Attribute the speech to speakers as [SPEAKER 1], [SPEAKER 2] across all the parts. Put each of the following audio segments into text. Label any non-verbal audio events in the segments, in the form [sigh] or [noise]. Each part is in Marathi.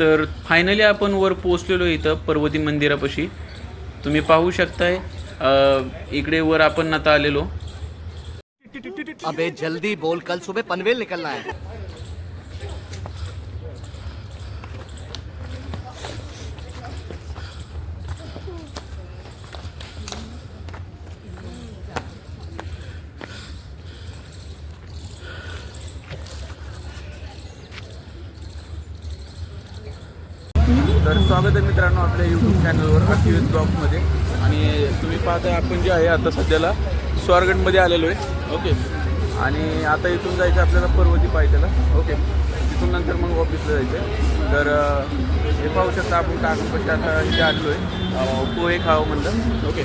[SPEAKER 1] तर फायनली आपण वर पोचलेलो इथं पर्वती मंदिरापाशी. तुम्ही पाहू शकताय इकडे वर आपण आता आलेलो.
[SPEAKER 2] अबे जल्दी बोल. कल सुबह पनवेल निकलना है।
[SPEAKER 1] तर स्वागत आहे मित्रांनो आपल्या यूट्यूब चॅनलवर अखिल ब्लॉगमध्ये आणि तुम्ही पाहताय आपण जे आहे आता सध्याला स्वारगडमध्ये आलेलो आहे. ओके आणि आता इथून जायचं आपल्याला पर्वती पायथ्याला ओके तिथून नंतर मग ऑफिसला जायचं आहे. तर हे पाहू शकता आपण कशी आता इथे आलेलो आहे. पोहे खावं म्हणलं. ओके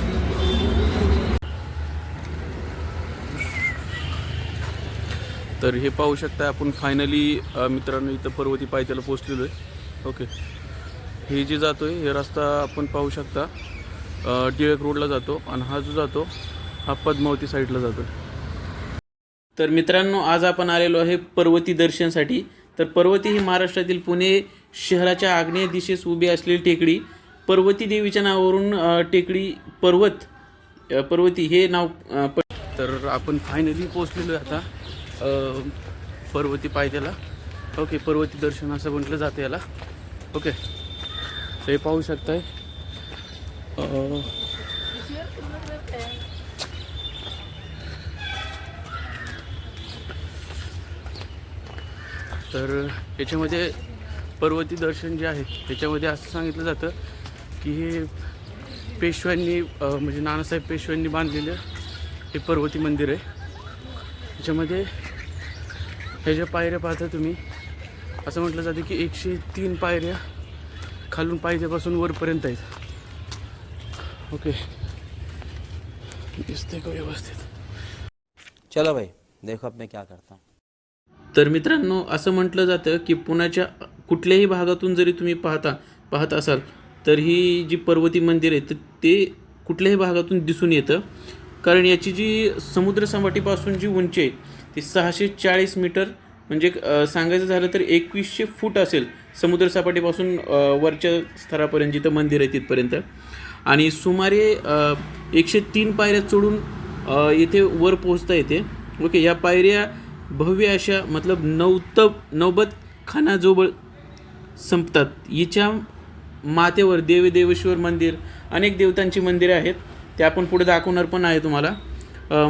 [SPEAKER 1] तर हे पाहू शकता आपण फायनली मित्रांनो इथं पर्वती पायथ्याला पोहोचलेलो आहे. ओके हे जे जातो आहे हे रस्ता आपण पाहू शकता. टिळक रोडला जातो आणि हा जो जातो हा पद्मावती साईडला जातो. तर मित्रांनो आज आपण आलेलो आहे पर्वती दर्शनसाठी. तर पर्वती ही महाराष्ट्रातील पुणे शहराच्या आग्नेय दिशेस उभी असलेली टेकडी. पर्वती देवीच्या नावावरून टेकडी पर्वत पर्वती हे नाव तर आपण फायनली पोचलेलो आहे आता. पर्वती पायथ्याला. ओके पर्वती दर्शन असं म्हटलं जातं याला. ओके ते हे पाहू शकताय. तर याच्यामध्ये पर्वती दर्शन जे आहे त्याच्यामध्ये असं सांगितलं जातं की हे पेशव्यांनी म्हणजे नानासाहेब पेशव्यांनी बांधलेलं हे पर्वती मंदिर आहे. याच्यामध्ये ह्या ज्या पायऱ्या पाहता तुम्ही असं म्हटलं जातं की एकशे तीन पायऱ्या खालून पायथ्यापासून वरपर्यंत आहेत. ओके. दिसते का व्यवस्थित?
[SPEAKER 3] चलो भाई देखो अब मैं क्या करता
[SPEAKER 1] तर मित्रांनो असं म्हटलं जातं की पुण्याच्या कुठल्याही भागातून जरी तुम्ही पाहता पाहत असाल तर ही जी पर्वती मंदिर आहे तर ते कुठल्याही भागातून दिसून येतं. कारण याची जी समुद्रसपाटीपासून जी उंची आहे ती सहाशे चाळीस मीटर म्हणजे सांगायचं झालं तर एकवीसशे फूट असेल समुद्रसपाटीपासून वरच्या स्तरापर्यंत जिथं मंदिर आहे तिथपर्यंत. आणि सुमारे एकशे तीन पायऱ्या चढून येथे वर पोहोचता येते. ओके या पायऱ्या भव्य अशा मतलब नवतब नवबत खानाजवळ संपतात. हिच्या माथेवर देवी देवेश्वर मंदिर अनेक देवतांची मंदिरे आहेत. ते आपण पुढे दाखवणार पण आहे तुम्हाला.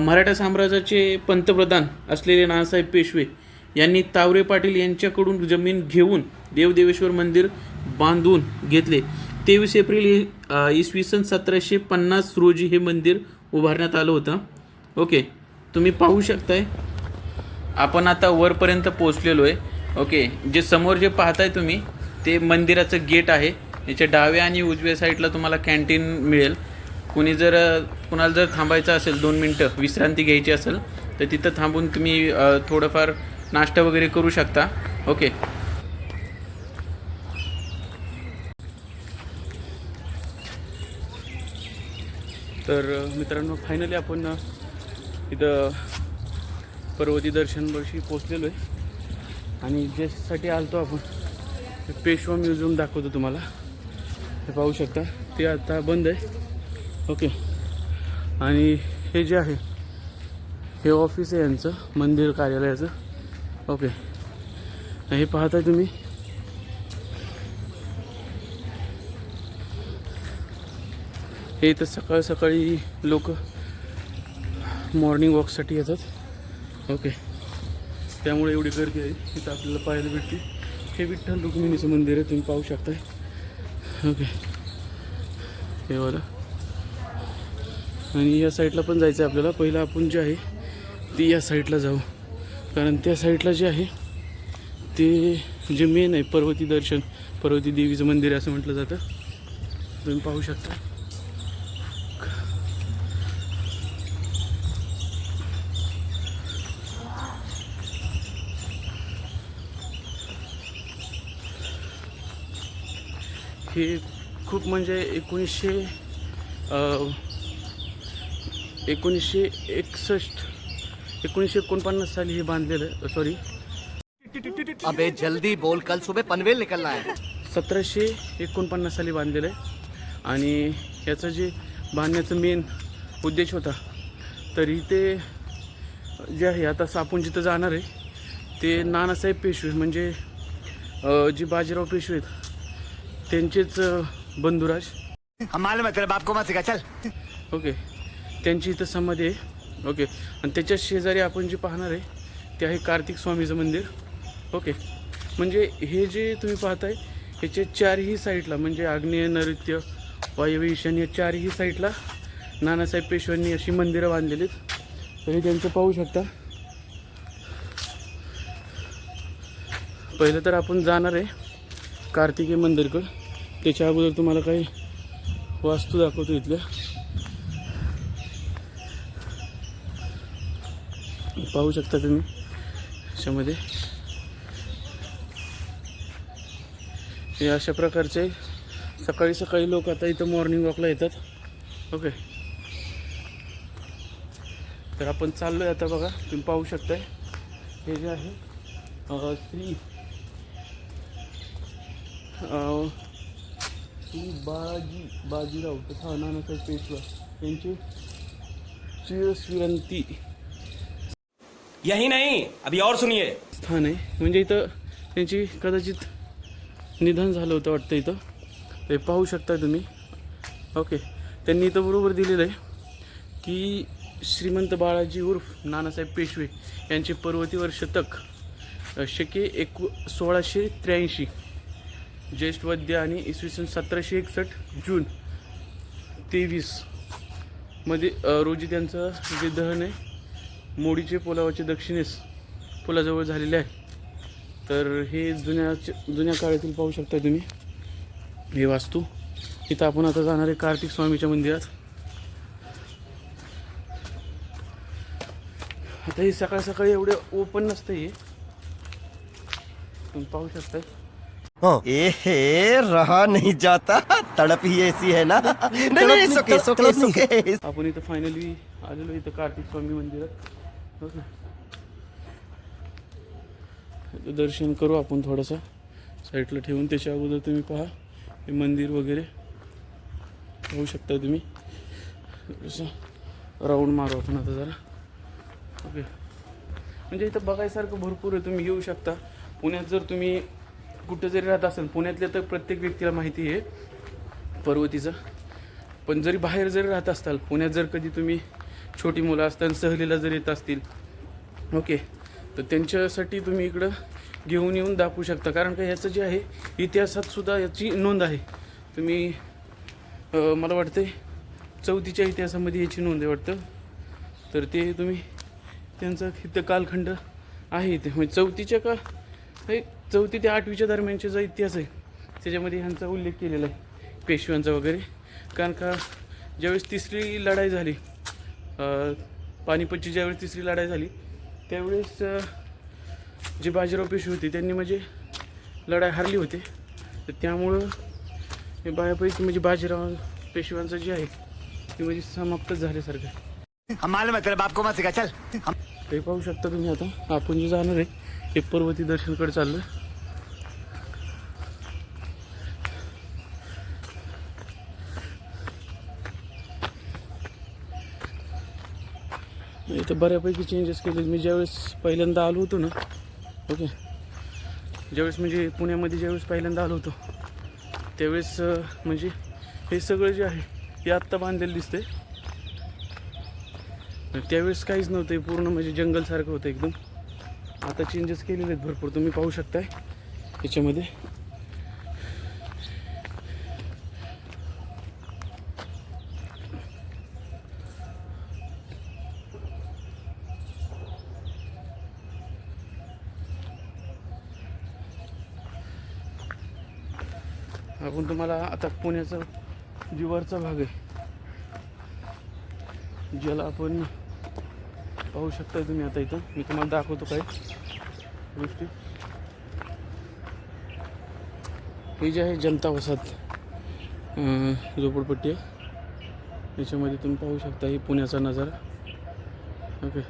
[SPEAKER 1] मराठा साम्राज्याचे पंतप्रधान असलेले नानासाहेब पेशवे यांनी तावरे पाटील यांच्याकडून जमीन घेऊन देवदेवेश्वर मंदिर बांधून घेतले. तेवीस एप्रिल इसवी सन सतराशे पन्नास रोजी हे मंदिर उभारण्यात आलं होतं. ओके तुम्ही पाहू शकताय. आपण आता वरपर्यंत पोचलेलो आहे ओके जे समोर जे पाहताय तुम्ही ते मंदिराचं गेट आहे. याच्या डाव्या आणि उजव्या साईडला तुम्हाला कॅन्टीन मिळेल. कुणी जर कुणाला जर थांबायचं असेल दोन मिनटं विश्रांती घ्यायची असेल तर तिथं थांबून तुम्ही थोडंफार नाश्ता वगैरे करू शकता. ओके तर मित्रांनो फायनली आपण इथं पर्वती दर्शनवर्षी पोचलेलो आहे आणि ज्यासाठी आलतो आपण पेशवा म्युझियम दाखवतो तुम्हाला. हे पाहू शकता ते आता बंद आहे. ओके आणि हे जे आहे हे ऑफिस आहे यांचं मंदिर कार्यालयाचं. ओके. हे पाहताय तुम्ही? हे इथं सकाळ सकाळी लोक मॉर्निंग वॉकसाठी येतात. ओके. त्यामुळे एवढी गर्दी आहे. इथं आपल्याला पाहायला भेटते हे विठ्ठल रुक्मिणीचं मंदिर आहे तुम्ही पाहू शकताय. ओके. हे वाला आणि या साईडला पण जायचं आहे आपल्याला. पहिलं आपण जे आहे ती या साईडला जाऊ. कारण त्या साईडला जे आहे ते जे मेन आहे पर्वती दर्शन पर्वती देवीचं मंदिर आहे असं म्हटलं जातं. तुम्ही पाहू शकता. हे खूप म्हणजे एकोणीसशे एकोणीसशे एकसष्ट एकोणीसशे एकोणपन्नास साली हे बांधलेलं सॉरी
[SPEAKER 2] अबे जल्दी बोल. कल सुबह पनवेल निकलना है.
[SPEAKER 4] सतराशे एकोणपन्नास साली बांधलेलं आहे. आणि याचं जे बांधण्याचं मेन उद्देश होता तर इथे जे आहे आता आपण जिथं जाणार आहे ते नानासाहेब पेशवे म्हणजे जे बाजीराव पेशवे आहेत त्यांचेच बंधुराज.
[SPEAKER 2] मालूम है तेरे बाप को मत सिखा चल.
[SPEAKER 4] ओके. त्यांची इथं समाधी आहे. ओके. आणि त्याच्या शेजारी आपण जे पाहणार आहे ते आहे कार्तिक स्वामीचं मंदिर. ओके. म्हणजे हे जे तुम्ही पाहताय ह्याचे चारही साईडला म्हणजे आग्नेय नैऋत्य वायव्य ईशान्य या चारही साईडला नानासाहेब पेशव्यांनी अशी मंदिरं बांधलेली आहेत तरी त्यांचं पाहू शकता. पहिलं तर आपण जाणार आहे कार्तिकीय मंदिरकडं. त्याच्या अगोदर तुम्हाला काही वास्तू दाखवतो इथल्या. पाहू शकता तुम्ही. याच्यामध्ये हे अशा प्रकारचे सकाळी सकाळी लोक आता इथं मॉर्निंग वॉकला येतात. ओके तर आपण चाललो आहे आता बघा. तुम्ही पाहू शकताय. हे जे आहे श्री श्री बाजी बाजीराव तथा नानासाहेब पेशवा यांची श्रीरस्विरंती
[SPEAKER 5] यही नाही अभी और सुनिये
[SPEAKER 4] स्थान आहे म्हणजे इथं त्यांची कदाचित निधन झालं होतं वाटतं इथं. ते पाहू शकता तुम्ही. ओके त्यांनी इथं बरोबर दिलेलं आहे की श्रीमंत बाळाजी उर्फ नानासाहेब पेशवे यांचे पर्वतीवर शतक अ, शके एकू सोळाशे त्र्याऐंशी ज्येष्ठ वद्य आणि इसवी सन सतराशे एकसष्ट जून तेवीसमध्ये अ, रोजी त्यांचं जे दहन आहे मोडीचे पुलावाचे दक्षिणेस पुलाजवळ झालेले आहे. तर हे जुन्या जुन्या काळातील पाहू शकता तुम्ही. हे वास्तू. इथं आपण आता जाणार आहे कार्तिक स्वामीच्या मंदिरात. आता हे सकाळ सकाळी एवढे ओपन नसतं हे. तुम्ही पाहू शकता
[SPEAKER 2] ए हे रहा नहीं जाता. तड़प ही ऐसी है ना.
[SPEAKER 4] आपण इथं फायनली आलेलो इथं कार्तिक स्वामी मंदिरात. हो हो दर्शन करू आपण थोडंसं. साईडला ठेवून त्याच्या अगोदर तुम्ही पहा. हे मंदिर वगैरे पाहू शकता तुम्ही. थोडंसं राऊंड मारू आपण आता जरा. ओके. म्हणजे इथं बघायसारखं भरपूर आहे. तुम्ही येऊ शकता. पुण्यात जर तुम्ही कुठं जरी राहत असाल पुण्यातल्या तर प्रत्येक व्यक्तीला माहिती आहे. पर्वतीचं. पण जरी बाहेर जरी राहत असाल पुण्यात जर कधी तुम्ही छोटी मुलं असताना सहलीला जर येत असतील. ओके. तर त्यांच्यासाठी तुम्ही इकडं घेऊन येऊन दाखवू शकता. कारण का ह्याचं जे आहे इतिहासात सुद्धा याची नोंद आहे. तुम्ही मला वाटतं चौथीच्या इतिहासामध्ये याची नोंद आहे वाटतं. तर ते तुम्ही त्यांचा इथं कालखंड आहे इथे. म्हणजे चौथीच्या का हे चौथी ते आठवीच्या दरम्यानचा जो इतिहास आहे त्याच्यामध्ये ह्यांचा उल्लेख केलेला आहे पेशव्यांचा वगैरे. कारण का ज्यावेळेस तिसरी लढाई झाली पानिपतची ज्यावेळेस तिसरी लढाई झाली त्यावेळेस जे बाजीराव पेशवे होते त्यांनी म्हणजे लढाई हारली होते. तर त्यामुळं हे बऱ्यापैकी म्हणजे बाजीराव पेशव्यांचं जे आहे ते म्हणजे समाप्तच झाल्यासारखं आहे.
[SPEAKER 2] हम मालूम तेरे बाप को मत सिखा चल.
[SPEAKER 4] ते पाहू शकता तुम्ही आता आपण जे जाणार आहे हे पर्वती दर्शनकडे चाललं इथं बऱ्यापैकी चेंजेस केले. मी ज्यावेळेस पहिल्यांदा आलो होतो ना ओके ज्यावेळेस म्हणजे पुण्यामध्ये ज्यावेळेस पहिल्यांदा आलो होतो त्यावेळेस म्हणजे हे सगळं जे आहे हे आत्ता बांधलेलं दिसते त्यावेळेस काहीच नव्हतं पूर्ण म्हणजे जंगलसारखं होतं एकदम. आता चेंजेस केलेले आहेत भरपूर तुम्ही पाहू शकताय. याच्यामध्ये आपण तुम्हाला आता पुण्याचा जिवरचा भाग आहे ज्याला आपण पाहू शकता तुम्ही आता इथं. मी तुम्हाला दाखवतो काय गोष्टी. ही जी आहे जनता वसाहत झोपडपट्टी आहे. याच्यामध्ये तुम्ही पाहू शकता ही पुण्याचा नजारा. ओके.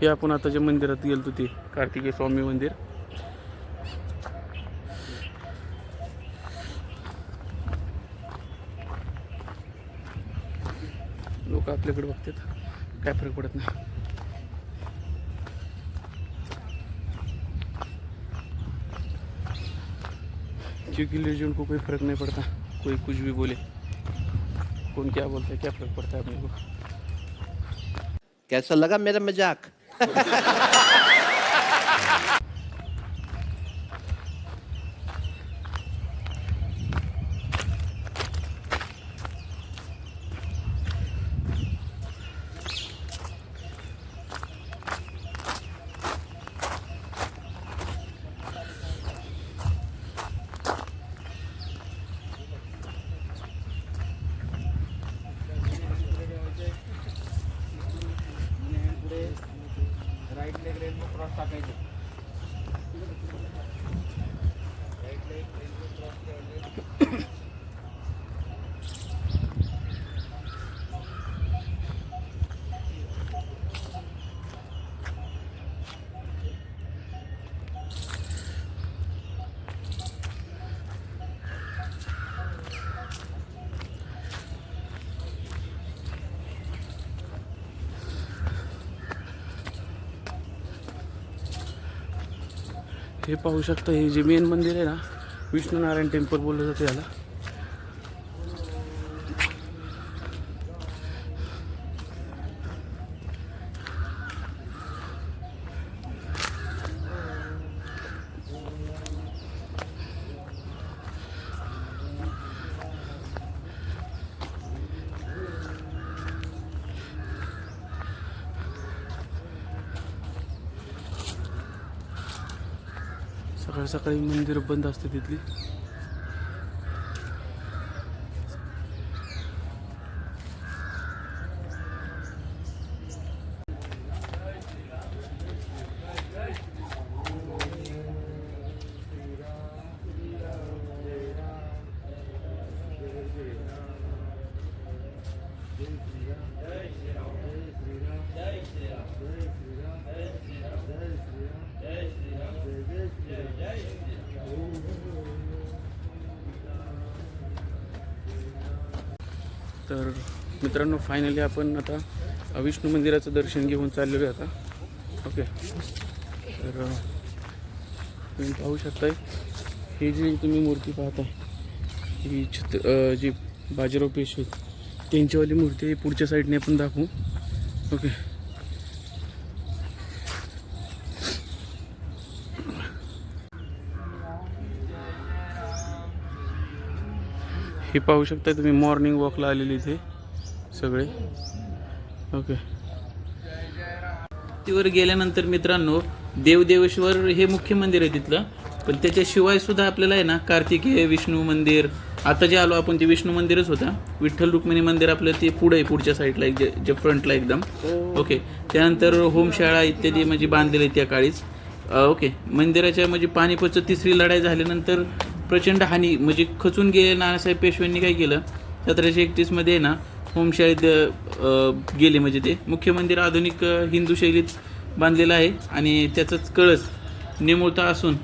[SPEAKER 4] हे आपण आता जे मंदिरात गेलो ते कार्तिकेय स्वामी मंदिर.
[SPEAKER 1] आपल्याकडे बघतात काय फरक पडत नाही. क्योंकि लेजेंड को कोई फ़र्क नहीं पड़ता. कोई कुछ भी बोले. कौन क्या बोलता है, क्या फ़र्क पड़ता है अपने को?
[SPEAKER 5] कैसा लगा मेरा मज़ाक? [laughs] टाकायचं.
[SPEAKER 1] हे पाहू शकता हे जे मेन मंदिर आहे ना विष्णू नारायण टेम्पल बोललं जातं याला सकाळी सकाळी असते तिथली. मित्रांनो फायनली आपण आता विष्णू मंदिराचं दर्शन घेऊन चाललेलो आहे आता. ओके तर तुम्ही पाहू शकताय ही जी तुम्ही मूर्ती पाहताय ही छत्र जी बाजीराव पेशवे त्यांचीवाली मूर्ती आहे पुढच्या साईडने आपण दाखवू. ओके हे पाहू शकता तुम्ही मॉर्निंग वॉकला आलेली इथे. सगळे. ओके. तिवर गेल्यानंतर मित्रांनो देवदेवेश्वर हे मुख्य मंदिर आहे तिथलं. पण त्याच्याशिवाय सुद्धा आपल्याला आहे ना कार्तिकेय विष्णू मंदिर. आता जे आलो आपण ते विष्णू मंदिरच होता. विठ्ठल रुक्मिणी मंदिर आपलं ते पुढं आहे पुढच्या साईडला एक जे- जे फ्रंटला एकदम. ओके. त्यानंतर होमशाळा इत्यादी म्हणजे बांधलेली आहेत त्या काळीच. ओके. मंदिराच्या म्हणजे पानिपतचं तिसरी लढाई झाल्यानंतर प्रचंड हानी म्हणजे खचून गेले नानासाहेब पेशव्यांनी काय केलं? सतराशे एकतीसमध्ये ना होमशाळेत गेले म्हणजे ते. मुख्य मंदिर आधुनिक हिंदू शैलीत बांधलेलं आहे आणि त्याचंच कळस निमुळता असून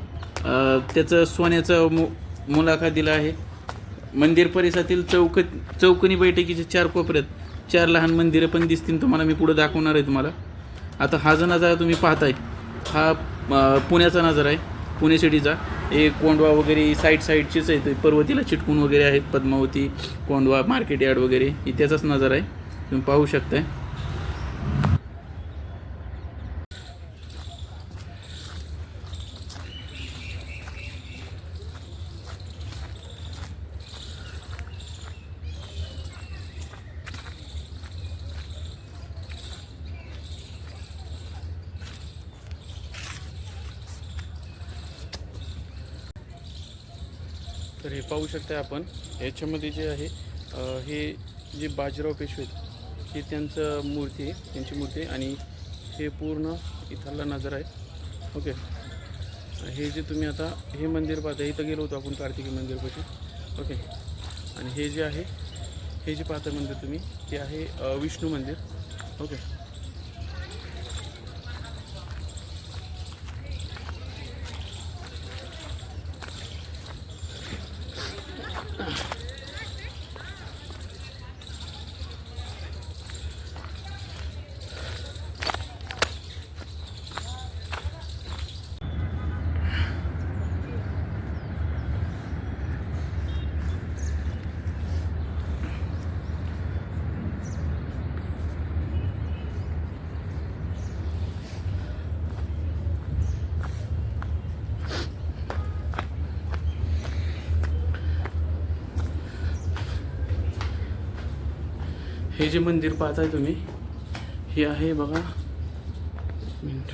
[SPEAKER 1] त्याचं सोन्याचं मु मुलाखा दिला आहे. मंदिर परिसरातील चौक चौकनी बैठकीच्या चार कोपऱ्यात चार लहान मंदिरं पण दिसतील तुम्हाला मी पुढं दाखवणार आहे तुम्हाला. आता हा जो नजारा तुम्ही पाहताय हा पुण्याचा नजारा आहे पुणे सिटीचा. हे कोंडवा वगैरे साईड साईडचेच आहेत. पर्वतीला चिटकून वगैरे आहेत पद्मावती कोंडवा मार्केट यार्ड वगैरे. ही त्याचाच नजारा आहे. तुम्ही पाहू शकताय. तर हे पाहू शकता आपण. याच्यामध्ये जे आहे हे जे बाजीराव पेशवे हे त्यांचं मूर्ती आहे त्यांची मूर्ती आहे आणि हे पूर्ण इथला नजर आहे. ओके. हे जे तुम्ही आता हे मंदिर पाहता इथं गेलो होतो आपण कार्तिकी मंदिरपाशी ओके. आणि हे जे आहे हे जे पाहता मंदिर म्हणजे तुम्ही ते आहे विष्णू मंदिर. ओके.
[SPEAKER 4] हे जे मंदिर पाहताय तुम्ही हे आहे बघा. मिनट.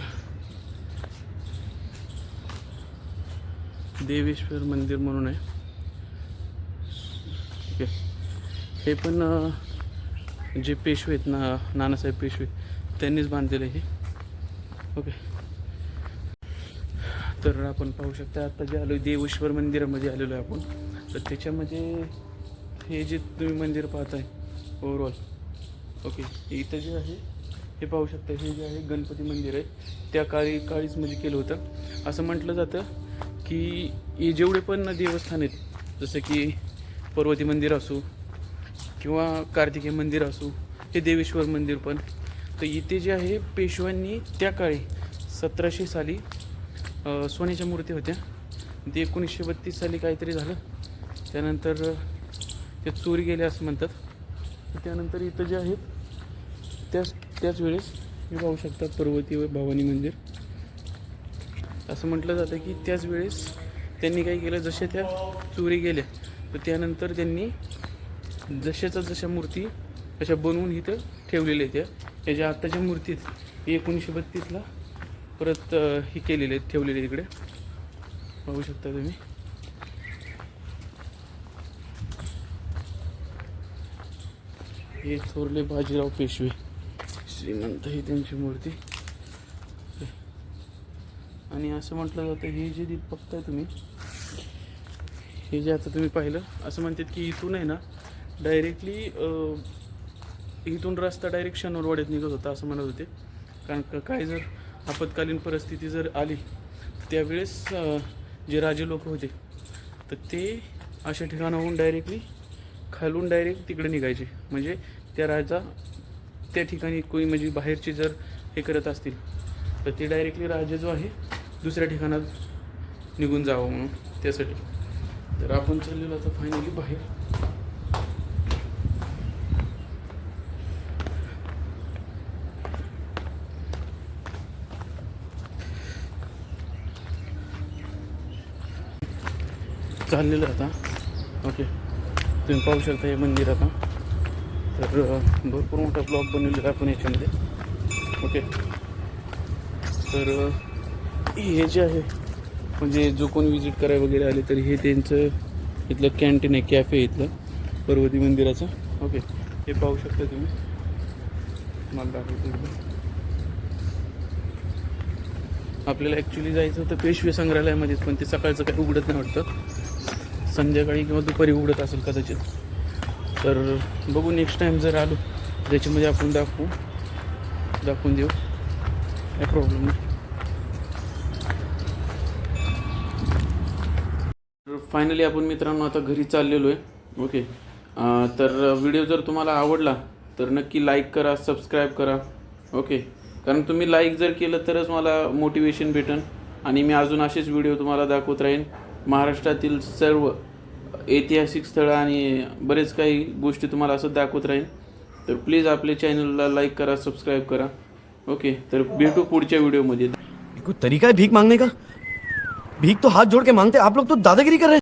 [SPEAKER 4] देवेश्वर मंदिर म्हणून आहे. ओके. हे पण जे पेशवे आहेत ना नानासाहेब पेशवे त्यांनीच बांधलेलं आहे हे. ओके. तर आपण पाहू शकता आता जे आलो देवेश्वर मंदिरामध्ये आलेलो आहे आपण. तर त्याच्यामध्ये हे जे तुम्ही मंदिर पाहताय ओव्हरऑल ओके इथं जे आहे हे पाहू शकता हे जे आहे गणपती मंदिर आहे. त्या काळी काळीच म्हणजे केलं होतं. असं म्हटलं जातं की हे जेवढे पण देवस्थान आहेत जसं की पर्वती मंदिर असो किंवा कार्तिकेय मंदिर असो हे देवेश्वर मंदिर पण तर इथे जे आहे पेशव्यांनी त्या काळी सतराशे साली सोन्याच्या मूर्ती होत्या. ते एकोणीसशे बत्तीस साली काहीतरी झालं. त्यानंतर ते चोरी गेले असं म्हणतात. त्यानंतर इथं जे आहेत त्याच त्याच वेळेस हे पाहू शकता पर्वती व भवानी मंदिर. असं म्हटलं जातं की त्याच वेळेस त्यांनी काय केलं जशा त्या चोरी गेल्या तर त्यानंतर त्यांनी जशाच्या जशा मूर्ती अशा बनवून इथं ठेवलेल्या आहेत त्या. याच्या आत्ताच्या मूर्ती आहेत एकोणीसशे बत्तीसला परत हे ही केलेले आहेत ठेवलेले इकडे. पाहू शकता तुम्ही. हे थोरले बाजीराव पेशवे. श्रीमंत ही त्यांची मूर्ती. आणि असं म्हटलं जातं हे जे दीप बघताय तुम्ही हे जे आता तुम्ही पाहिलं असं म्हणतात की इथून आहे ना डायरेक्टली इथून रस्ता डायरेक्ट शनोरवाड्यात निघत होता असं म्हणत होते. कारण का काय जर आपत्कालीन परिस्थिती जर आली त्यावेळेस जे राजे लोक होते तर ते अशा ठिकाणाहून डायरेक्टली खालून डायरेक्ट तिकडे निघायचे. म्हणजे त्या राजा त्या ठिकाणी कोणी म्हणजे बाहेरचे जर हे करत असतील तर ते डायरेक्टली राजा जो आहे दुसऱ्या ठिकाणात निघून जावं म्हणून त्यासाठी. तर आपण चाललेलो आता फायनली बाहेर. चाललेलं आता. ओके तुम्ही पाहू शकता हे मंदिर आता. तर भरपूर मोठा ब्लॉक बनवलेला आहे आपण याच्यामध्ये. ओके. तर हे जे आहे म्हणजे जो कोण विजिट करायला वगैरे आले तर हे त्यांचं इथलं कॅन्टीन आहे कॅफे इथलं पर्वती मंदिराचं. ओके. हे पाहू शकता तुम्ही. मला दाखवतो आपल्याला ॲक्च्युली जायचं होतं पेशवे संग्रहालयामध्येच पण ते सकाळचं काही उघडत नाही वाटतं. संध्याकाळी किंवा दुपारी उघडत असेल कदाचित. तर बघू नेक्स्ट टाईम जर आलो त्याच्यामध्ये आपण दाखवू दाखवून देऊ. काय प्रॉब्लेम नाही. तर फायनली आपण मित्रांनो आता घरी चाललेलो आहे ओके तर व्हिडिओ जर तुम्हाला आवडला तर नक्की लाईक करा सबस्क्राईब करा. ओके कारण तुम्ही लाईक जर केलं तरच मला मोटिवेशन भेटेल आणि मी अजून असेच व्हिडिओ तुम्हाला दाखवत राहीन. महाराष्ट्रातील सर्व ऐतिहासिक स्थळं आणि बरेच काही गोष्टी तुम्हाला असं दाखवत राहील तर प्लीज आपल्या चॅनलला लाईक करा सबस्क्राईब करा. ओके तर भेटू पुढच्या व्हिडिओमध्ये
[SPEAKER 2] तरी तरीका है भीख मांगने का? भीख तो हाथ जोड़ के मांगते आप लोग तो दादागिरी कर रहे